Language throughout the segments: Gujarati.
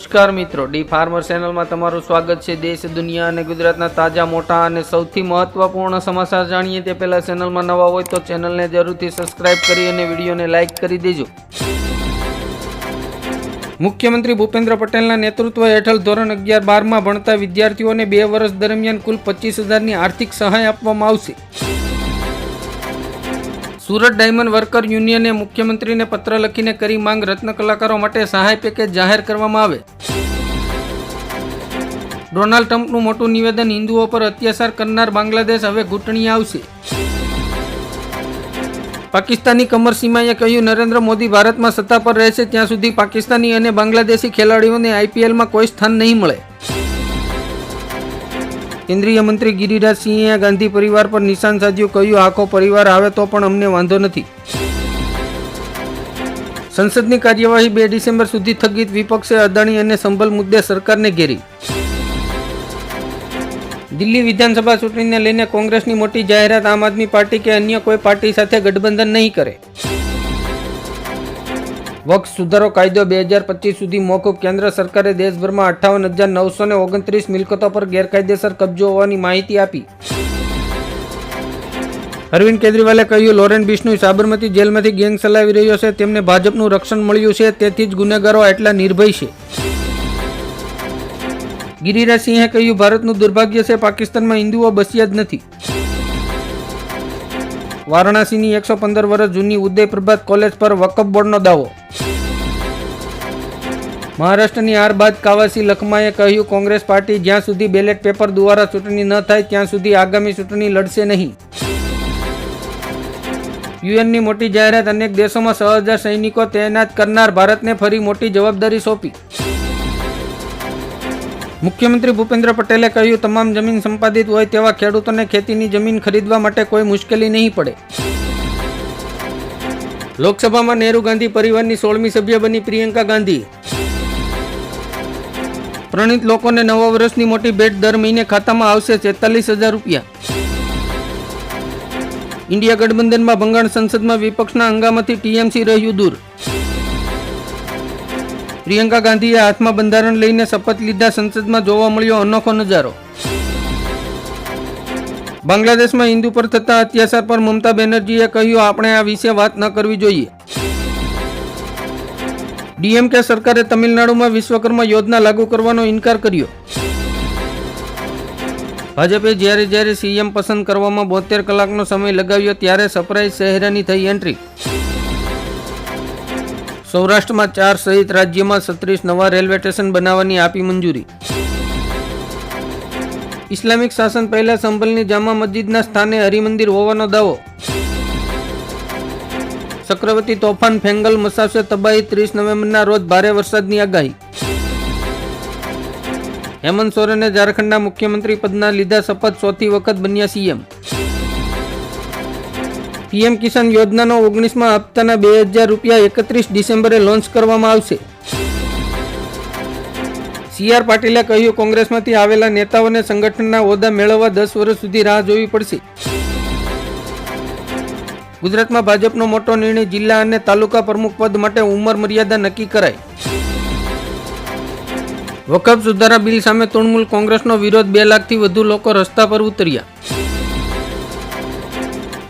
નમસ્કાર મિત્રો, ડી ફાર્મર ચેનલમાં તમારું સ્વાગત છે. દેશ, દુનિયા અને ગુજરાતના તાજા, મોટા અને સૌથી મહત્વપૂર્ણ સમાચાર જાણીએ તે પહેલા ચેનલમાં નવા હોય તો ચેનલને જરૂરથી સબસ્ક્રાઇબ કરી અને વિડીયોને લાઇક કરી દેજો. મુખ્યમંત્રી ભૂપેન્દ્ર પટેલના નેતૃત્વ હેઠળ ધોરણ અગિયાર બારમાં ભણતા વિદ્યાર્થીઓને બે વર્ષ દરમિયાન કુલ પચીસ હજારની આર્થિક સહાય આપવામાં આવશે. સુરત ડાયમંડ વર્કર યુનિયને મુખ્યમંત્રીને પત્ર લખીને કરી માંગ રત્ન કલાકારો માટે સહાય પેકેજ જાહેર કરવામાં આવે. ડોનાલ્ડ ટ્રમ્પનું મોટું નિવેદન, હિન્દુઓ પર અત્યાચાર કરનાર બાંગ્લાદેશ હવે ઘૂંટણી આવશે. પાકિસ્તાની કમર સીમાએ કહ્યું, નરેન્દ્ર મોદી ભારતમાં સત્તા પર રહેશે, ત્યાં સુધી પાકિસ્તાની અને બાંગ્લાદેશી ખેલાડીઓને આઈપીએલમાં કોઈ સ્થાન નહીં મળે. કેન્દ્રીય મંત્રી ગિરિરાજસિંહે ગાંધી પરિવાર પર નિશાન સાધ્યું, કહ્યું, આખો પરિવાર આવે તો પણ અમને વાંધો નથી. સંસદની કાર્યવાહી બે ડિસેમ્બર સુધી સ્થગિત વિપક્ષે અદાણી અને સંભલ મુદ્દે સરકારને ઘેરી. દિલ્હી વિધાનસભા ચૂંટણીને લઈને કોંગ્રેસની મોટી જાહેરાત આમ આદમી પાર્ટી કે અન્ય કોઈ પાર્ટી સાથે ગઠબંધન નહીં કરે. વક્ફ સુધારો કાયદો બે હજાર પચીસ સુધી મોકૂફ. કેન્દ્ર સરકારે દેશભરમાં અઠ્ઠાવન હજાર નવસો ને ઓગણત્રીસ મિલકતો પર ગેરકાયદેસર કબજો હોવાની માહિતી આપી. અરવિંદ કેજરીવાલે કહ્યું, લોરેન બિશ્નોઈ સાબરમતી જેલમાંથી ગેંગ ચલાવી રહ્યો છે, તેમને ભાજપનું રક્ષણ મળ્યું છે, તેથી જ ગુનેગારો એટલા નિર્ભય છે. ગિરિરાજસિંહે કહ્યું, ભારતનું દુર્ભાગ્ય છે, પાકિસ્તાનમાં હિન્દુઓ બસ્યા જ નથી. વારાણસીની એકસો પંદર વર્ષ જૂની ઉદય પ્રભાત કોલેજ પર વકફ બોર્ડનો દાવો. મહારાષ્ટ્રની હાર બાદ કાવાસી લખમાએ કહ્યું, કોંગ્રેસ પાર્ટી જ્યાં સુધી બેલેટ પેપર દ્વારા ચૂંટણી ન થાય, ત્યાં સુધી આગામી ચૂંટણી લડશે નહીં. યુએનની મોટી જાહેરાત, અનેક દેશોમાં છ સૈનિકો તૈનાત કરનાર ભારતને ફરી મોટી જવાબદારી સોંપી. મુખ્યમંત્રી ભૂપેન્દ્ર પટેલે કહ્યું, તમામ જમીન સંપાદિત હોય તેવા ખેડૂતોને ખેતીની જમીન ખરીદવા માટે કોઈ મુશ્કેલી નહીં પડે. લોકસભામાં નહેરુ ગાંધી પરિવારની સોળમી સભ્ય બની પ્રિયંકા ગાંધી. પ્રણિત લોકોને નવા વર્ષની મોટી ભેટ દર મહિને ખાતામાં આવશે છેતાલીસ હજાર રૂપિયા. ઇન્ડિયા ગઠબંધનમાં ભંગાણ સંસદમાં વિપક્ષના હંગામાથી ટીએમસી રહ્યું દૂર. પ્રિયંકા ગાંધીએ હાથમાં બંધારણ લઈને શપથ લીધા સંસદમાં જોવા મળ્યો અનોખો નજારો. બાંગ્લાદેશમાં હિન્દુ પર થતા અત્યાચાર પર મમતા બેનર્જીએ કહ્યું, આપણે આ વિશે વાત ન કરવી જોઈએ. ડીએમકે સરકારે તમિલનાડુમાં વિશ્વકર્મા યોજના લાગુ કરવાનો ઇનકાર કર્યો. ભાજપે જ્યારે જ્યારે સીએમ પસંદ કરવામાં બોતેર કલાકનો સમય લગાવ્યો, ત્યારે સરપ્રાઇઝ શહેરાની થઈ એન્ટ્રી. સૌરાષ્ટ્રમાં ચાર સહિત રાજ્યમાં સત્રીસ નવા રેલવે સ્ટેશન બનાવવાની આપી મંજૂરી. ઇસ્લામિક શાસન પહેલા સંભલની જામા મસ્જિદના સ્થાને હરિમંદિર હોવાનો દાવો. ચક્રવર્તી તોફાન ફેંગલ મસાફે તબાહી ત્રીસ નવેમ્બરના રોજ ભારે વરસાદની આગાહી. હેમંત સોરેને ઝારખંડના મુખ્યમંત્રી પદના લીધા શપથ ચોથી વખત બન્યા સીએમ. પીએમ કિસાન યોજનાનો ઓગણીસમાં હપ્તાના બે હજાર રૂપિયા એકત્રીસ ડિસેમ્બરે લોન્ચ કરવામાં આવશે. સી આર પાટીલે કહ્યું, કોંગ્રેસમાંથી આવેલા નેતાઓને સંગઠનના હોદ્દા મેળવવા દસ વર્ષ સુધી રાહ જોવી પડશે. ગુજરાતમાં ભાજપનો મોટો નિર્ણય જિલ્લા અને તાલુકા પ્રમુખ પદ માટે ઉંમર મર્યાદા નક્કી કરાઈ. વકફ સુધારા બિલ સામે તૃણમૂલ કોંગ્રેસનો વિરોધ બે લાખથી વધુ લોકો રસ્તા પર ઉતર્યા.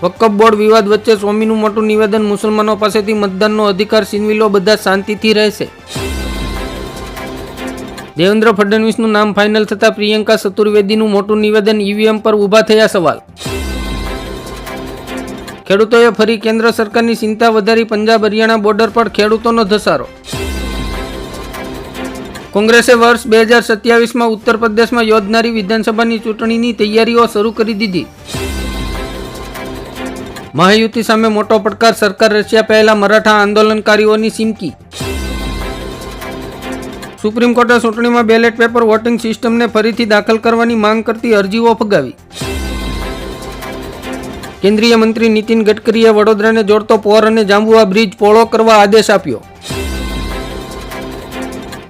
વકફ બોર્ડ વિવાદ વચ્ચે સ્વામીનું મોટું નિવેદન મુસલમાનો પાસેથી મતદાનનો અધિકાર છીનવી લો, બધા શાંતિથી રહેશે. દેવેન્દ્ર ફડણવીસનું નામ ફાઇનલ થતાં પ્રિયંકા ચતુર્વેદીનું મોટું નિવેદન ઈવીએમ પર ઊભા થયા સવાલ. ખેડૂતોએ ફરી કેન્દ્ર સરકારની ચિંતા વધારી પંજાબ હરિયાણા બોર્ડર પર ખેડૂતોનો ધસારો. કોંગ્રેસે વર્ષ બે હજાર સત્યાવીસમાં ઉત્તર પ્રદેશમાં યોજનારી વિધાનસભાની ચૂંટણીની તૈયારીઓ શરૂ કરી દીધી. મહાયુતિ સામે મોટો પડકાર. સરકાર રચ્યા પહેલા મરાઠા આંદોલનકારીઓની સિમકી. સુપ્રીમ કોર્ટે ચૂંટણીમાં બેલેટ પેપર વોટિંગ સિસ્ટમને ફરીથી દાખલ કરવાની માંગ કરતી અરજીઓ ફગાવી. કેન્દ્રીય મંત્રી નીતિન ગડકરીએ વડોદરાને જોડતો પોર અને જાંબુઆ બ્રિજ પોળો કરવા આદેશ આપ્યો.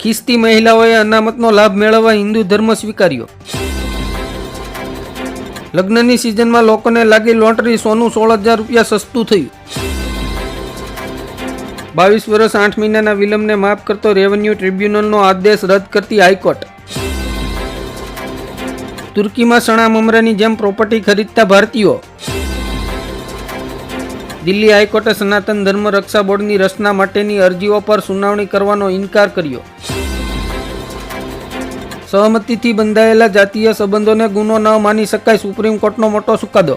ખિસ્તી મહિલાઓએ અનામતનો લાભ મેળવવા હિન્દુ ધર્મ સ્વીકાર્યો. લગ્નની સિઝનમાં લોકોને લાગી લોટરી સોનું સોળ હજાર રૂપિયા સસ્તું થયું. બાવીસ વર્ષ આઠ મહિનાના વિલંબને માફ કરતો રેવન્યુ ટ્રિબ્યુનલનો આદેશ રદ કરતી હાઈકોર્ટ. તુર્કીમાં સણા મમરાની જેમ પ્રોપર્ટી ખરીદતા ભારતીયો. દિલ્હી હાઈકોર્ટે સનાતન ધર્મ રક્ષા બોર્ડની રચના માટેની અરજીઓ પર સુનાવણી કરવાનો ઇનકાર કર્યો. સહમતિથી બંધાયેલા જાતીય સંબંધોને ગુનો ન માની શકાય સુપ્રીમ કોર્ટનો મોટો ચુકાદો.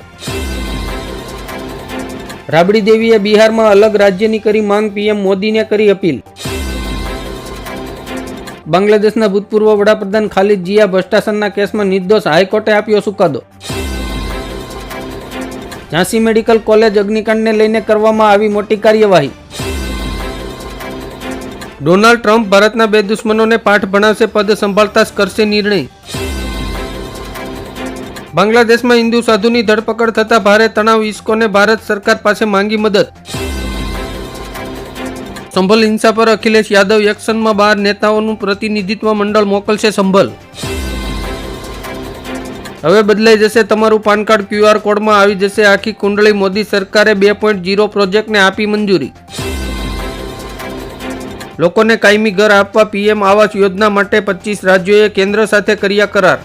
રાબડી દેવીએ બિહારમાં અલગ રાજ્યની કરી માંગ, પીએમ મોદીને કરી અપીલ. બાંગ્લાદેશના ભૂતપૂર્વ વડાપ્રધાન ખાલિદ જીયા ભ્રષ્ટાચારના કેસમાં નિર્દોષ હાઈકોર્ટે આપ્યો ચુકાદો. ઝાંસી મેડિકલ કોલેજ અગ્નિકાંડને લઈને કરવામાં આવી મોટી કાર્યવાહી. ડોનાલ્ડ ટ્રમ્પ ભારતના બે દુશ્મનોને પાઠ ભણાવશે, પદ સંભાળતા જ કરશે નિર્ણય. બાંગ્લાદેશમાં હિન્દુ સાધુની ધરપકડ થતા ભારે તણાવ ઇસ્કોને ભારત સરકાર પાસે માંગી મદદ. સંભલ હિંસા પર અખિલેશ યાદવ એક્શનમાં બાર નેતાઓનું પ્રતિનિધિત્વ મંડળ મોકલશે સંભલ. હવે બદલાઈ જશે તમારું પાન કાર્ડ ક્યુઆર કોડમાં આવી જશે. આખી કુંડળી મોદી સરકારે બે પોઈન્ટ જીરો પ્રોજેક્ટને આપી મંજૂરી. લોકોને કાયમી ઘર આપવા પીએમ આવાસ યોજના માટે પચીસ રાજ્યોએ કેન્દ્ર સાથે કર્યા કરાર.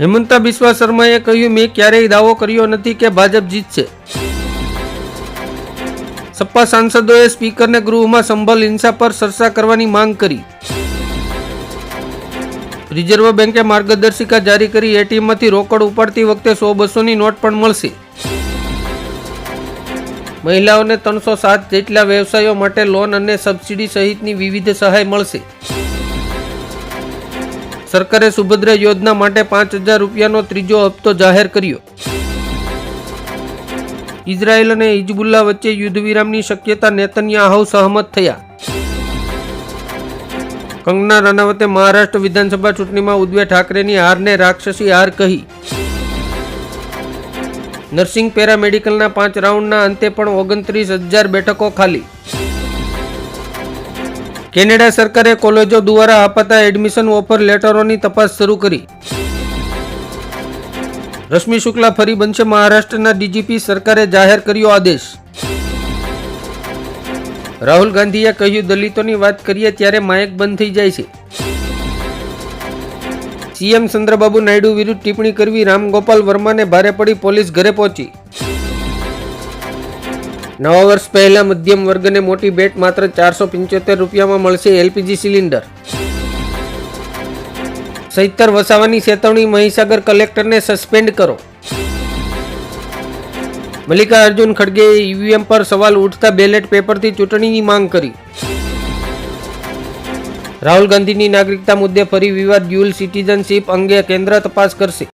હેમંતા બિસ્વા શર્માએ કહ્યું, મેં ક્યારેય દાવો કર્યો નથી કે ભાજપ જીતશે. સપા સાંસદોએ સ્પીકરને ગૃહમાં સંભલ હિંસા પર ચર્ચા કરવાની માંગ કરી. રિઝર્વ બેંકે માર્ગદર્શિકા જારી કરી, એટીએમમાંથી રોકડ ઉપાડતી વખતે સો બસોની નોટ પણ મળશે. મહિલાઓને ત્રણસો સાત જેટલા વ્યવસાયો માટે લોન અને સબસિડી સહિતની વિવિધ સહાય મળશે. સરકારે સુભદ્રા યોજના માટે પાંચ હજાર રૂપિયાનો ત્રીજો હપ્તો જાહેર કર્યો. ઇઝરાયેલ અને હિજબુલ્લા વચ્ચે યુદ્ધ વિરામની શક્યતા નેતન્યાહુ સહમત થયા. કંગના રનાવતે મહારાષ્ટ્ર વિધાનસભા ચૂંટણીમાં ઉદ્ધવ ઠાકરેની હારને રાક્ષસી હાર કહી. નર્સિંગ પેરામેડિકલના પાંચ રાઉન્ડના અંતે પણ ઓગણત્રીસ હજાર બેઠકો ખાલી. કેનેડા સરકારે કોલેજો દ્વારા અપાતા એડમિશન ઓફર લેટરોની તપાસ શરૂ કરી. રશ્મિ શુક્લા ફરી બનશે મહારાષ્ટ્રના ડીજીપી સરકારે જાહેર કર્યો આદેશ. રાહુલ ગાંધીએ કહ્યું, દલિતોની વાત કરીએ ત્યારે માયક બંધ થઈ જાય છે. સીએમ ચંદ્રબાબુ નાયડુ વિરુદ્ધ ટિપ્પણી કરવી રામગોપાલ વર્માને ભારે પડી પોલીસ ઘરે પહોંચી. નવા વર્ષ પહેલા મધ્યમ વર્ગને મોટી ભેટ માત્ર ચારસો પંચોતેર રૂપિયામાં મળશે એલપીજી સિલિન્ડર. સૈતર વસાવાની ચેતવણી મહીસાગર કલેક્ટરને સસ્પેન્ડ કરો. મલ્લિકાર્જુન ખડગેએ ઈવીએમ પર સવાલ ઉઠતા બેલેટ પેપરથી ચૂંટણીની માંગ કરી. રાહુલ ગાંધીની નાગરિકતા મુદ્દે ફરી વિવાદ ડ્યુઅલ સિટીઝનશીપ અંગે કેન્દ્ર તપાસ કરશે.